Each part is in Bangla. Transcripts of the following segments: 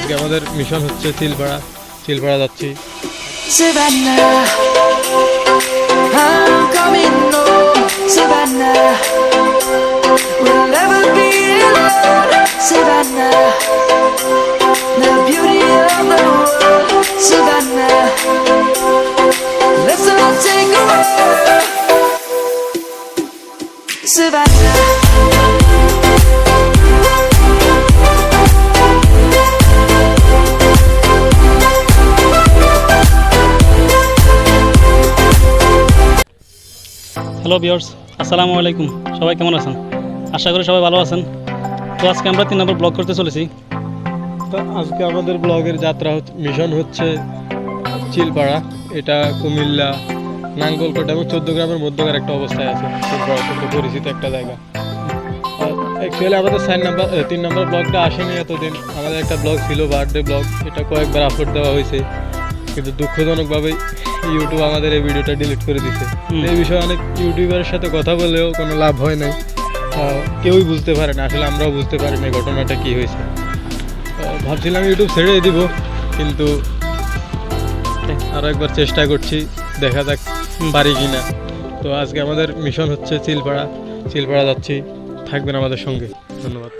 আজকে আমাদের মিশন হচ্ছে চিলপাড়া চিলপাড়া যাচ্ছি। Savannah, হ্যালো বিয়ার্স আসসালামু আলাইকুম। সবাই কেমন আছেন? আশা করি সবাই ভালো আছেন। তো আজকে আমরা তিন নম্বর ব্লগ করতে চলেছি। তো আজকে আমাদের ব্লগের যাত্রা মিশন হচ্ছে চিলপাড়া। এটা কুমিল্লা, নাঙ্গলকোট এবং গ্রামের মধ্যকার একটা অবস্থায় আছে। চিলপাড়া পরিচিত একটা জায়গা। অ্যাকচুয়ালি আমাদের সাইন নাম্বার তিন নম্বর ব্লগটা আসেনি এতদিন। আমাদের একটা ব্লগ ছিল বার্থডে ব্লগ এটা কয়েকবার আপলোড দেওয়া হয়েছে। কিন্তু দুঃখজনকভাবে ইউটিউব আমাদের এই ভিডিওটা ডিলিট করে দিছে। এই বিষয়ে অনেক ইউটিউবারের সাথে কথা বলেও কোনো লাভ হয় নাই। কেউই বুঝতে পারে না আসলে আমরাও বুঝতে পারি না ঘটনাটা কি হয়েছে। ভাবছিলাম ইউটিউব ছেড়ে দিব কিন্তু আরও একবার চেষ্টা করছি দেখা যাক পারি কি না তো আজকে আমাদের মিশন হচ্ছে চিলপাড়া চিলপাড়া যাচ্ছি। থাকবেন আমাদের সঙ্গে। ধন্যবাদ।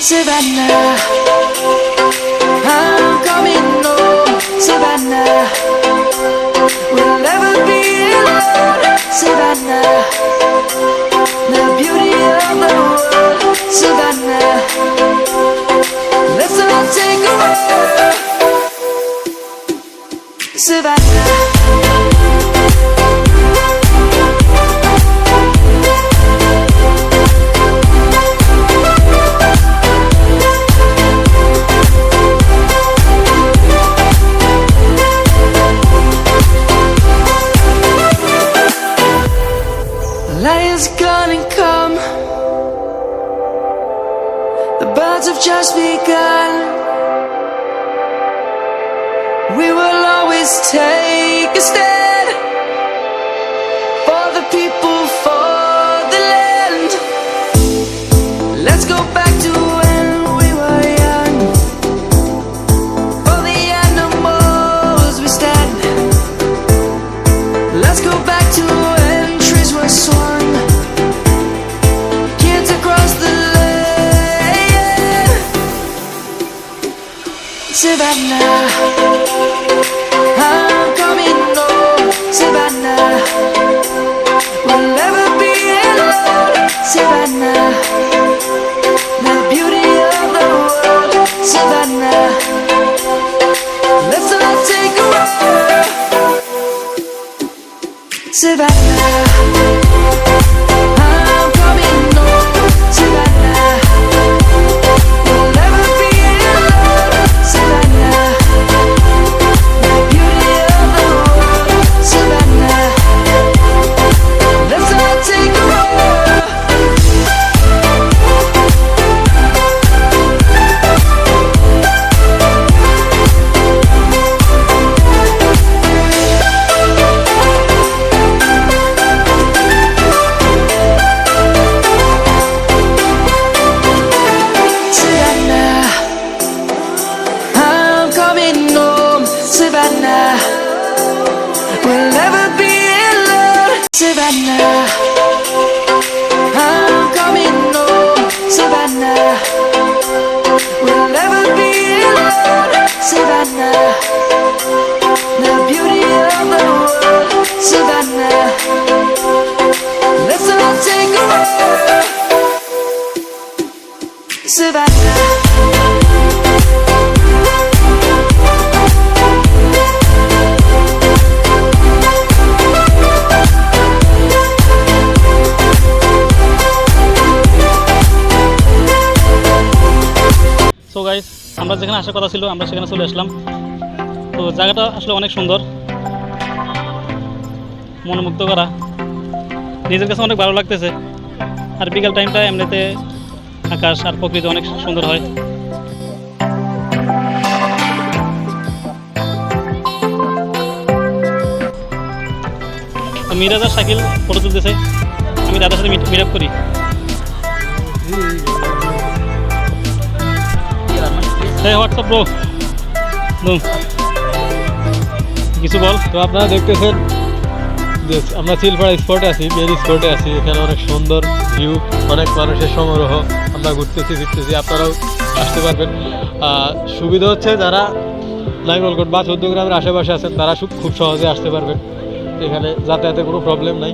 Savannah, I'm coming home, Savannah. We'll never be alone, Savannah. The beauty of the world, Savannah. Let's all take a walk, Savannah. Take a stand for the people, for the land. Let's go back to when we were young. For the animals we stand. Let's go back to when trees were swung. Kids across the land. Savannah, survivor. আমরা যেখানে আসার কথা ছিল, আমরা সেখানে চলে আসলাম। তো জায়গাটা আসলে অনেক সুন্দর। মনোমুগ্ধ করা নিজের কাছে অনেক ভালো লাগতেছে। আর বিকাল টাইমটা এমনিতে আকাশ আর প্রকৃতি অনেক সুন্দর হয়। মিরাজ আর শাকিল ফটো তুলতেছে। আমি দাদার সাথে মিট করি। হ্যাঁ হোয়াটসঅ্যাপ ব্রো কিছু বল। তো আপনারা দেখতেছেন যে আমরা চিলপাড়া স্পটে আছি মেরি স্পটে আছি। এখানে অনেক সুন্দর ভিউ অনেক মানুষের সমারোহ। আমরা ঘুরতেছি, ফিরতেছি, আপনারাও আসতে পারবেন। সুবিধা হচ্ছে যারা নাঙ্গলকোট বা চৌদ্দ গ্রামের আশেপাশে আছেন, তারা খুব সহজে আসতে পারবেন। এখানে যাতায়াতের কোনো প্রবলেম নাই।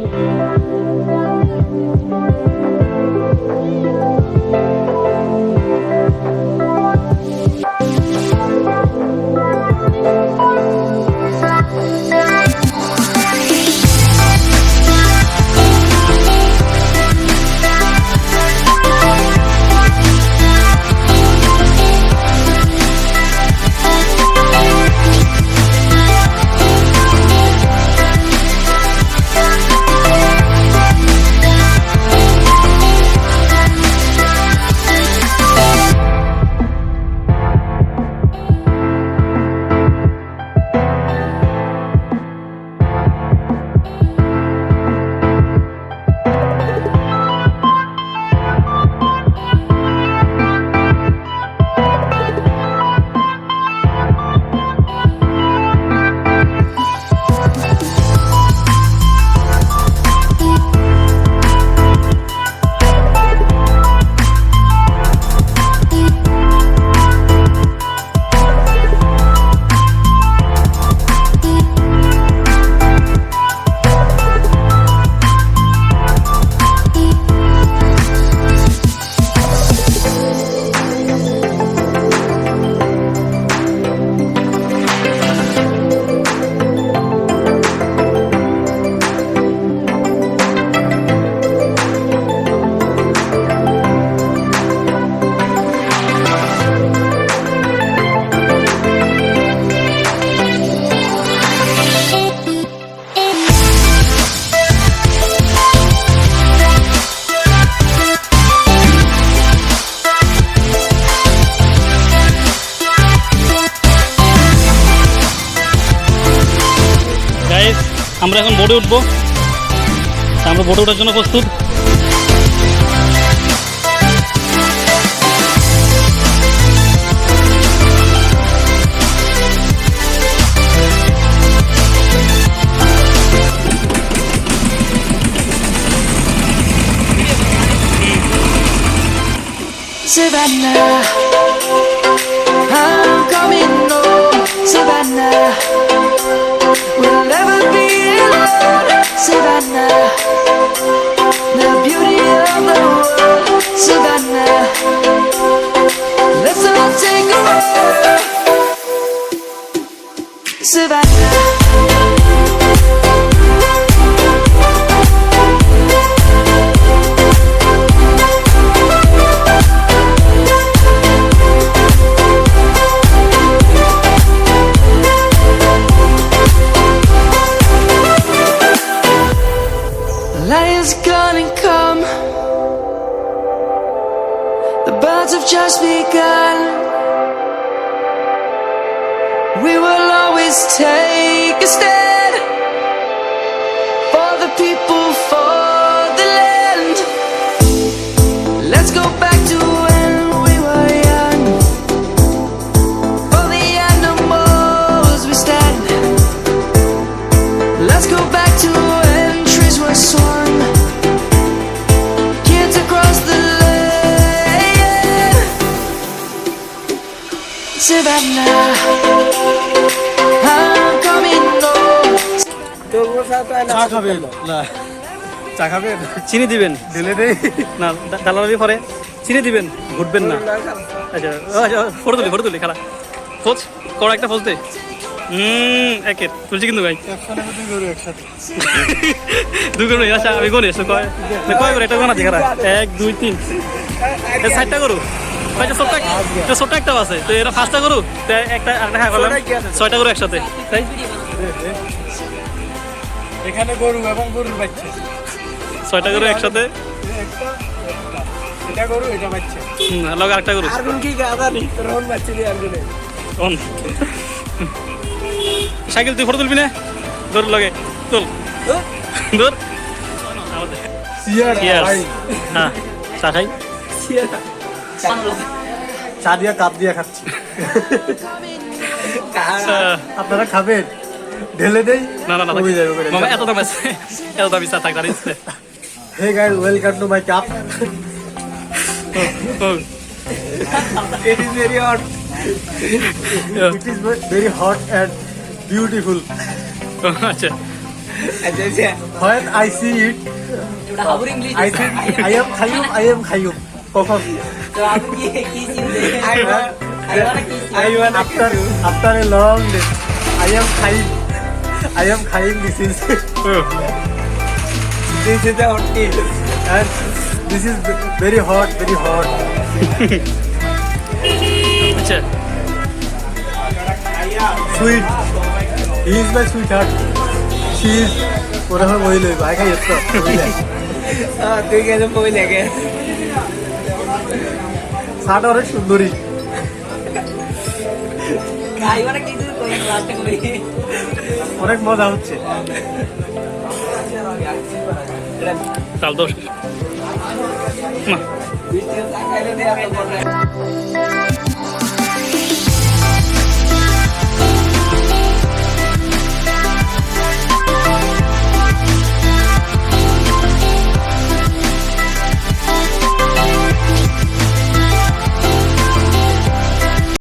আমরা এখন বোর্ডে উঠবো আমরা বোর্ডে ওঠার জন্য প্রস্তুত Savannah. I'm coming home, Savannah. Savannah. চা খাবেন না চা খাবেন চিনি দিবেন ঢেলে দেই না ডালালি পরে চিনি দিবেন ঘুটবেন না আচ্ছা ও, ফটো তুলি ফটো তুলি খালা ফোজ কড়া একটা ফোজ দে হুম একের তুলছি কিন্তু ভাই দুই করে আচ্ছা আমি গনে এসো কয় কয় করে এটা গোনা দেখারা এক দুই তিন ষাটটা করু ভাই যে ছোট্ট এক- ছোট্ট একটা আছে তো এরা পাঁচটা তো একটা হ্যাঁ করলাম ছয়টা করু একসাথে। তাই? এখানে গরু এবং গরুর বাচ্চা। ছয়টা করু একসাথে। এটা গরু এটা বাচ্চা। হুম লগে আরেকটা করু আর কোন কি গাদা নি রোহন বাচ্চা দিয়ে আনবে অন সাইকেল তুই ফটো তুলবি না? দৌড় লগে। তুল। সিয়ার হ্যাঁ চা খাই চা দিয়া কাপ দিয়া খাচ্ছি আপনারা খাবেন ঢেলে দেই না না না কমে যাবে করে। মামা এত দাম আছে এত দামি চা থাক দাঁড়িয়ে Hey guys, welcome to my cup. It is very hot. It is ve- very hot and beautiful. আচ্ছা When I see it, I think I am Khayyum, I am So I will the I want I want to kiss you. I want after after a long day. I am crying. I am crying. This is this is the hot and this is very hot, very hot. sweet. He is my sweetheart. She is कोणाला मोहिल आहे काय येतं you आहे तो मोहिल आहे শাটা অনেক সুন্দরী খাইবারে কিছু কই লাস্টে কই? অনেক মজা হচ্ছে। চাল দোষ